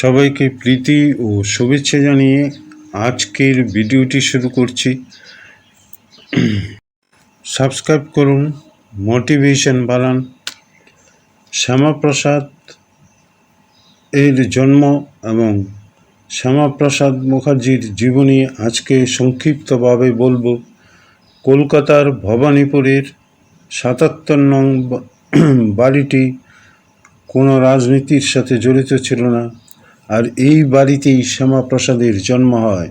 সবাইকে প্রীতি ও শুভেচ্ছা জানিয়ে আজকের ভিডিওটি শুরু করছি। সাবস্ক্রাইব করুন, মোটিভেশন বাড়ান। শ্যামাপ্রসাদ এর জন্ম এবং শ্যামাপ্রসাদ মুখার্জির জীবনী আজকে সংক্ষিপ্তভাবে বলব। কলকাতার ভবানীপুরের সাতাত্তর নং বাড়িটি কোনো রাজনীতির সাথে জড়িত ছিল না। আর এই বাড়িতেই শ্যামাপ্রসাদের জন্ম হয়।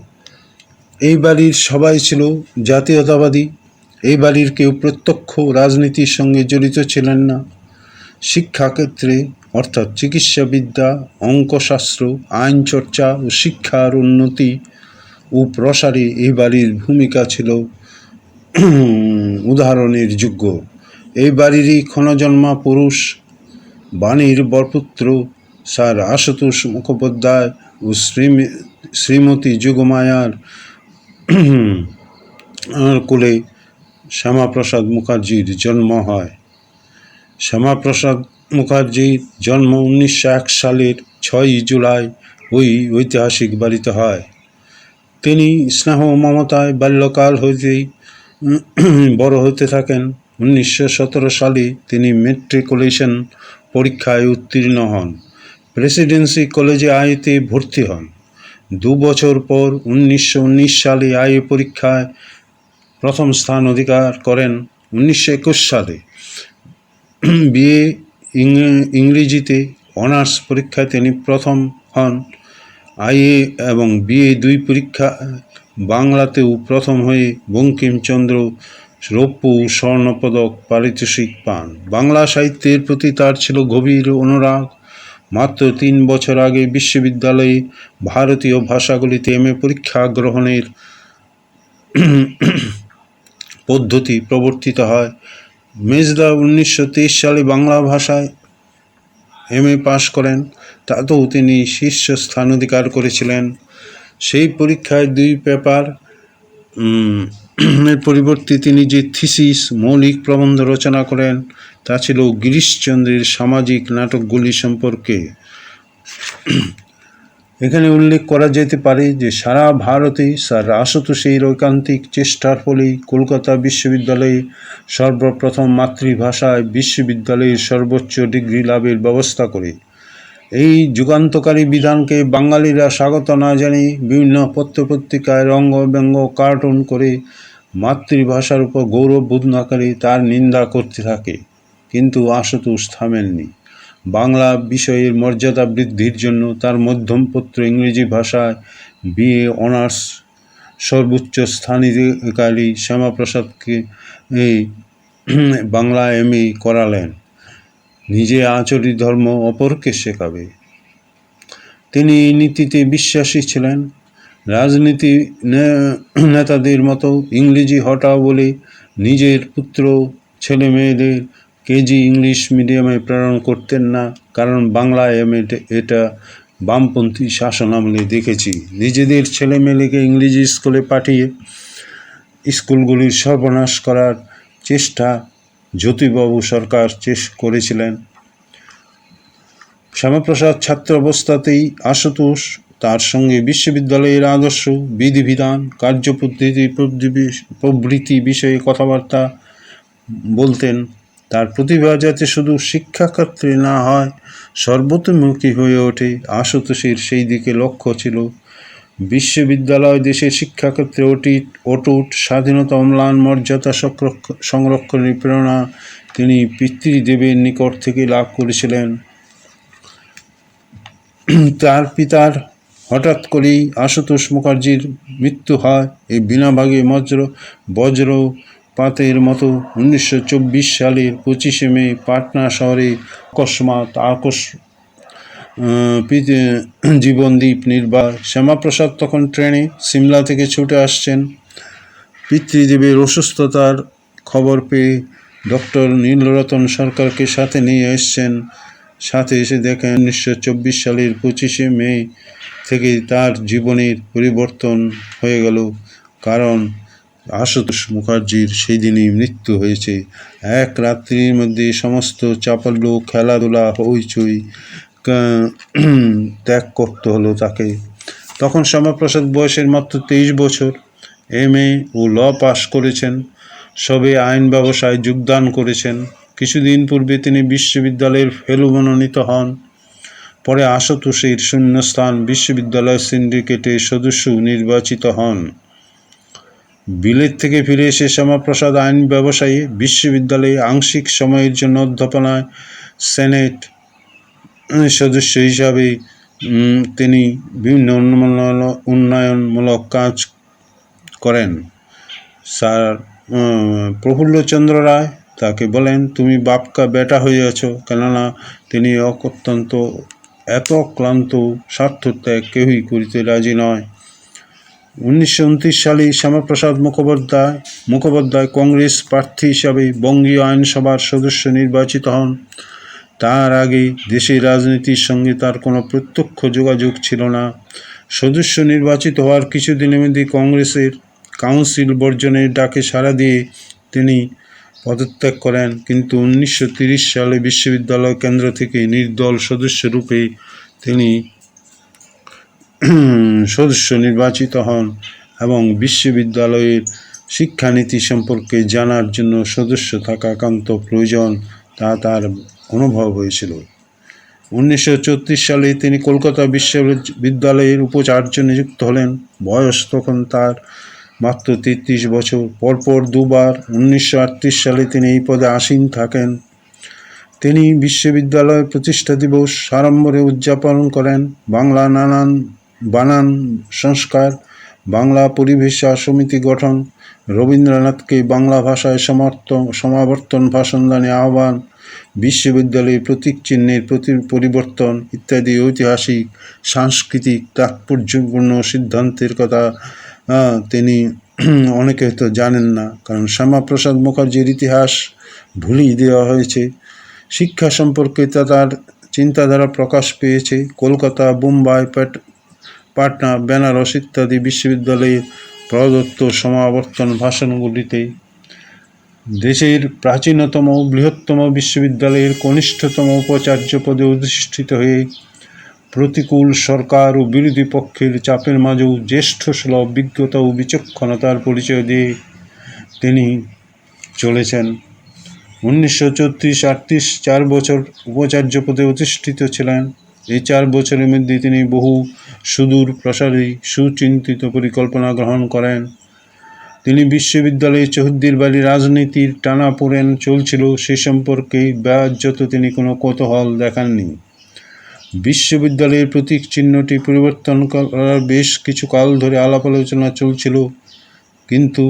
এই বাড়ির সবাই ছিল জাতীয়তাবাদী। এই বাড়ির কেউ প্রত্যক্ষ রাজনীতির সঙ্গে জড়িত ছিলেন না। শিক্ষাক্ষেত্রে, অর্থাৎ চিকিৎসাবিদ্যা, অঙ্কশাস্ত্র আইন চর্চা ও শিক্ষার উন্নতি ও প্রসারে এই বাড়ির ভূমিকা ছিল উদাহরণের যোগ্য। এই বাড়িরই ক্ষণজন্মা পুরুষ, বাণীর বরপুত্র স্যার আশুতোষ মুখোপাধ্যায় ও শ্রীম, শ্রীমতী যুগমায়ার কোলে শ্যামাপ্রসাদ মুখার্জির জন্ম হয়। শ্যামাপ্রসাদ মুখার্জির জন্ম উনিশশো এক সালের ছয়ই জুলাই ওই ঐতিহাসিক বাড়িতে হয়। তিনি স্নেহ মমতায় বাল্যকাল হইতেই বড় হতে থাকেন। উনিশশো সতেরো সালে তিনি মেট্রিকুলেশন পরীক্ষায় উত্তীর্ণ হন। প্রেসিডেন্সি কলেজে আইতে ভর্তি হন। দু বছর পর উনিশশো উনিশ সালে আইএ পরীক্ষায় প্রথম স্থান অধিকার করেন উনিশশো একুশ সালে। বিএ ইংরেজিতে অনার্স পরীক্ষায় তিনি প্রথম হন। আইএ এবং বিএ দুই পরীক্ষা বাংলাতেও প্রথম হয়ে বঙ্কিমচন্দ্র রৌপ্য স্বর্ণপদক পারিতোষিক পান। বাংলা সাহিত্যের প্রতি তার ছিল গভীর অনুরাগ। মাত্র তিন বছর আগে বিশ্ববিদ্যালয়ে ভারতীয় ভাষাগুলিতে এম পরীক্ষা গ্রহণের পদ্ধতি প্রবর্তিত হয়। মেজদা উনিশশো তেইশ সালে বাংলা ভাষায় এম এ পাশ করেন, তাতেও তিনি শীর্ষস্থান অধিকার করেছিলেন। সেই পরীক্ষায় দুই পেপার এর পরিবর্তে তিনি যে থিসিস, মৌলিক প্রবন্ধ রচনা করেন তা ছিল গিরিশচন্দ্রের সামাজিক নাটকগুলি সম্পর্কে। এখানে উল্লেখ করা যেতে পারে যে সারা ভারতে স্যার আশুতোষের ঐকান্তিক চেষ্টার ফলেই কলকাতা বিশ্ববিদ্যালয়ে সর্বপ্রথম মাতৃভাষায় বিশ্ববিদ্যালয়ের সর্বোচ্চ ডিগ্রি লাভের ব্যবস্থা করে। এই যুগান্তকারী বিধানকে বাঙালিরা স্বাগত না জানিয়ে বিভিন্ন পত্রপত্রিকায় রঙ্গ ব্যঙ্গ কার্টুন করে মাতৃভাষার উপর গৌরব বোধ না করে তার নিন্দা করতে থাকে। কিন্তু আশুতোষ থামেননি। বাংলা বিষয়ের মর্যাদা বৃদ্ধির জন্য তার মধ্যমপত্র ইংরেজি ভাষায় বিএ অনার্স সর্বোচ্চ স্থানীয়কারী শ্যামাপ্রসাদকে এই বাংলা এম করালেন। নিজে আচরিত ধর্ম অপরকে শেখাবে। তিনি এই নীতিতে বিশ্বাসী ছিলেন। রাজনীতি নেতাদের মতো ইংরেজি হটাও বলে নিজের পুত্র ছেলে মেয়েদের কেজি ইংলিশ মিডিয়ামে প্রেরণ করতেন না, কারণ বাংলা এম এটা বামপন্থী শাসন আমলে দেখেছি। নিজেদের ছেলে মেয়েকে ইংরেজি স্কুলে পাঠিয়ে স্কুলগুলির সর্বনাশ করার চেষ্টা জ্যোতিবাবু সরকার চেষ, করেছিলেন। শ্যামাপ্রসাদ ছাত্র অবস্থাতেই আশুতোষ, তার সঙ্গে বিশ্ববিদ্যালয়ের আদর্শ, বিধিবিধান, কার্যপদ্ধতি প্রভৃতি বিষয়ে কথাবার্তা বলতেন। তার প্রতিভা যাতে শুধু শিক্ষাক্ষেত্রে না হয়, সর্বতোমুখী হয়ে ওঠে। আশুতোষের সেই দিকে লক্ষ্য ছিল। বিশ্ববিদ্যালয় দেশের শিক্ষাক্ষেত্রে অটিট, অটুট, স্বাধীনতা, অম্লান, মর্যাদা সংরক্ষ- সংরক্ষণের প্রেরণা তিনি পিতৃদেবের নিকট থেকে লাভ করেছিলেন। তার পিতার হঠাৎ করেই আশুতোষ মুখার্জির মৃত্যু হয়। এই বিনাভাগে বজ্র বজ্রপাতের মতো উনিশশো চব্বিশ সালের পঁচিশে মে পাটনা শহরে অকস্মাৎ আকস জীবনদ্বীপ নির্বাহ শ্যামাপ্রসাদ তখন ট্রেনে সিমলা থেকে ছুটে আসছেন। পিতৃদেবের অসুস্থতার খবর পেয়ে ডক্টর নীলরতন সরকারকে সাথে নিয়ে এসছেন। সাথে এসে দেখেন উনিশশো চব্বিশ সালের পঁচিশে মে থেকে তার জীবনের পরিবর্তন হয়ে গেল। কারণ আশুতোষ মুখার্জির সেই দিনই মৃত্যু হয়েছে। এক রাত্রির মধ্যে সমস্ত চাপাল্য, খেলাধুলা, হইচই ত্যাগ করতে হলো তাকে। তখন শ্যামাপ্রসাদ বয়সের মাত্র তেইশ বছর। এম এ ও ল পাশ করেছেন। সবে আইন ব্যবসায় যোগদান করেছেন। কিছুদিন পূর্বে তিনি বিশ্ববিদ্যালয়ের ফেলো মনোনীত হন। পরে আশুতোষের শূন্যস্থান বিশ্ববিদ্যালয় সিন্ডিকেটে সদস্য নির্বাচিত হন। বিলেত থেকে ফিরে এসে শ্যামাপ্রসাদ আইন ব্যবসায়ী, বিশ্ববিদ্যালয়ে আংশিক সময়ের জন্য অধ্যাপনায় সেনেট সদস্য হিসাবে তিনি বিভিন্ন উন্নয়ন- উন্নয়নমূলক কাজ করেন। স্যার প্রফুল্লচন্দ্র রায় তাকে বলেন, তুমি বাপকা বেটা হয়ে আছো, কেননা তিনি অত্যন্ত, এত ক্লান্ত, স্বার্থত্যাগ কেউই করিতে রাজি নয়। উনিশশো উনত্রিশ সালে শ্যামাপ্রসাদ মুখোপাধ্যায় মুখোপাধ্যায় কংগ্রেস প্রার্থী হিসাবে বঙ্গীয় আইনসভার সদস্য নির্বাচিত হন। তার আগে দেশের রাজনীতির সঙ্গে তার কোনো প্রত্যক্ষ যোগাযোগ ছিল না। সদস্য নির্বাচিত হওয়ার কিছুদিনের মধ্যে কংগ্রেসের কাউন্সিল বর্জনের ডাকে সাড়া দিয়ে তিনি পদত্যাগ করেন। কিন্তু উনিশশো সালে বিশ্ববিদ্যালয় কেন্দ্র থেকে নির্দল সদস্য রূপে তিনি সদস্য নির্বাচিত হন এবং বিশ্ববিদ্যালয়ের শিক্ষানীতি সম্পর্কে জানার জন্য সদস্য থাকা একান্ত প্রয়োজন তা তার অনুভব হয়েছিল। উনিশশো চৌত্রিশ সালে তিনি কলকাতা বিশ্ববিদ্যালয়ের উপাচার্য নিযুক্ত হলেন। বয়স তখন তার মাত্র তেত্রিশ বছর। পরপর দুবার উনিশশো আটত্রিশ সালে তিনি এই পদে আসীন থাকেন। তিনি বিশ্ববিদ্যালয় প্রতিষ্ঠা দিবস সাড়ম্বরে উদযাপন করেন। বাংলা নানান বানান সংস্কার, বাংলা পরিভাষা সমিতি গঠন, রবীন্দ্রনাথকে বাংলা ভাষায় সমর্থন সমাবর্তন ভাষণদানে আহ্বান, বিশ্ববিদ্যালয়ে প্রতীক চিহ্নের প্রতি পরিবর্তন ইত্যাদি ঐতিহাসিক, সাংস্কৃতিক তাৎপর্যপূর্ণ সিদ্ধান্তের কথা তিনি অনেকে হয়তো জানেন না। কারণ শ্যামাপ্রসাদ মুখার্জির ইতিহাস ভুলিয়ে দেওয়া হয়েছে। শিক্ষা সম্পর্কে তা তার চিন্তাধারা প্রকাশ পেয়েছে। কলকাতা, বোম্বাই পাটনা, বেনারস ইত্যাদি বিশ্ববিদ্যালয়ে প্রদত্ত সমাবর্তন ভাষণগুলিতে দেশের প্রাচীনতম বৃহত্তম বিশ্ববিদ্যালয়ের কনিষ্ঠতম উপাচার্য পদে অধিষ্ঠিত হয়ে প্রতিকূল সরকার ও বিরোধী পক্ষের চাপের মাঝেও জ্যেষ্ঠ সুলভ অভিজ্ঞতা ও বিচক্ষণতার পরিচয় দিয়ে তিনি চলেছেন। উনিশশো চৌত্রিশ আটত্রিশ চার বছর উপাচার্য পদে অধিষ্ঠিত ছিলেন। এই চার বছরের মধ্যে তিনি বহু সুদূর প্রসারী সুচিন্তিত পরিকল্পনা গ্রহণ করেন। তিনি বিশ্ববিদ্যালয়ে চৌহদ্দির বাড়ি রাজনীতির টানাপোড়েন চলছিল সে সম্পর্কে ব্যাহত তিনি কোনো কৌতূহল দেখাননি। বিশ্ববিদ্যালয়ের প্রতীক চিহ্নটি পরিবর্তন করার বেশ কিছু কাল ধরে আলাপ আলোচনা চলছিল, কিন্তু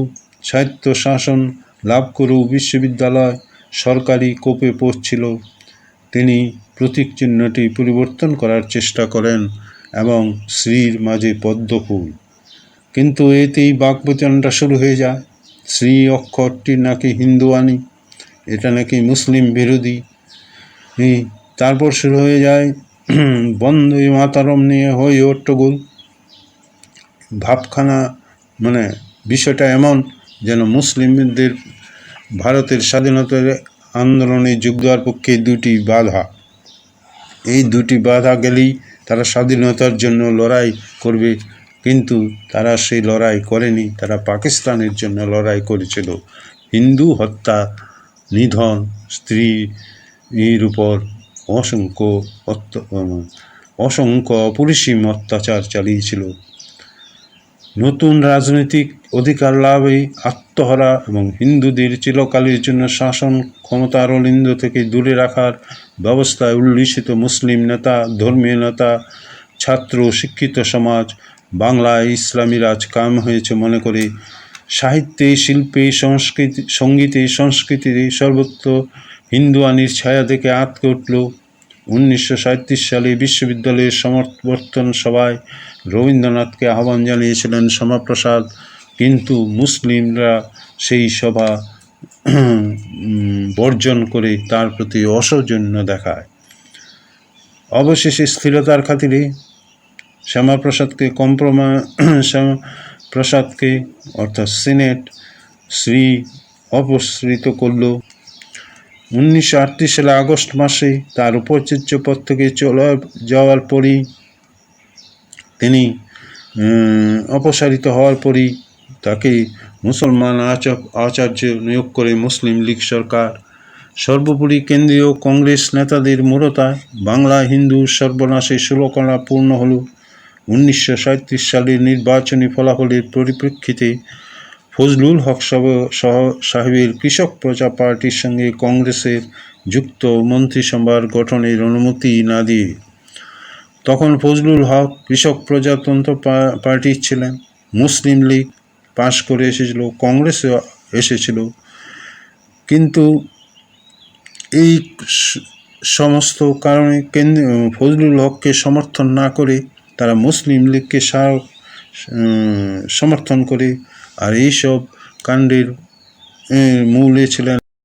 সাহিত্য শাসন লাভ করেও বিশ্ববিদ্যালয় সরকারি কোপে পড়ছিল। তিনি প্রতীক চিহ্নটি পরিবর্তন করার চেষ্টা করেন। এবং শ্রীর মাঝে পদ্মফুল। কিন্তু এতেই বাকবচনটা শুরু হয়ে যায়। শ্রী অক্ষরটি নাকি হিন্দুয়ানি, এটা নাকি মুসলিম বিরোধী। তারপর শুরু হয়ে যায় বন্দে মাতারম নিয়ে হই হট্টগোল। ভাবখানা মানে বিষয়টা এমন যেন মুসলিমদের ভারতের স্বাধীনতার আন্দোলনে যোগ দেওয়ার পক্ষে দুটি বাধা। এই দুটি বাধা গেলেই তারা স্বাধীনতার জন্য লড়াই করবে, কিন্তু তারা সেই লড়াই করেনি। তারা পাকিস্তানের জন্য লড়াই করেছিল। হিন্দু হত্যা, নিধন, স্ত্রীর উপর অসংখ্য অসংখ্য অপরিসীম অত্যাচার চালিয়েছিল। নতুন রাজনৈতিক অধিকার লাভে আত্মহারা এবং হিন্দুদের চিরকালের জন্য শাসন ক্ষমতার অলিন্দ থেকে দূরে রাখার ব্যবস্থায় উল্লিখিত মুসলিম নেতা, ধর্মীয় নেতা, ছাত্র, শিক্ষিত সমাজ, বাংলায় ইসলামী রাজ কাম হয়েছে মনে করে। সাহিত্যে, শিল্পে, সংস্কৃতি, সঙ্গীতে, সংস্কৃতিতে সর্বত্র হিন্দুয়ানির ছায়া থেকে আঁতকে উঠল। উনিশশো সালে বিশ্ববিদ্যালয়ের সমর্থন সভায় রবীন্দ্রনাথকে আহ্বান জানিয়েছিলেন শ্যামাপ্রসাদ, কিন্তু মুসলিমরা সেই সভা বর্জন করে তার প্রতি অসৌজন্য দেখায়। অবশেষে স্থিরতার খাতিরে শ্যামাপ্রসাদকে কম্প্রমা, শ্যামাপ্রসাদকে, অর্থাৎ সিনেট, শ্রী অপসৃত করল। উনিশশো আটত্রিশ সালে আগস্ট মাসে তার উপাচার্য পদ থেকে চলে যাওয়ার পরই তিনি অপসারিত হওয়ার পরই তাকে মুসলমান আচ- আচার্য নিয়োগ করে মুসলিম লীগ সরকার। সর্বোপরি কেন্দ্রীয় কংগ্রেস নেতাদের মূরতায় বাংলা হিন্দু সর্বনাশে ষোলকণা পূর্ণ হল। উনিশশো সালের নির্বাচনী ফলাফলের পরিপ্রেক্ষিতে ফজলুল হক সহ সাহেবের কৃষক প্রজা পার্টির সঙ্গে কংগ্রেসের যুক্ত মন্ত্রিসভার গঠনের অনুমতি না দিয়ে তখন ফজলুল হক কৃষক প্রজাতন্ত্র পা- পার্টির ছিলেন। মুসলিম লীগ পাশ করে এসেছিল, কংগ্রেসে এসেছিল। কিন্তু এই সমস্ত কারণে কেন্দ্র ফজলুল হককে সমর্থন না করে তারা মুসলিম লীগকে সমর্থন করে। আর এইসব কাণ্ডের মূলে ছিলেন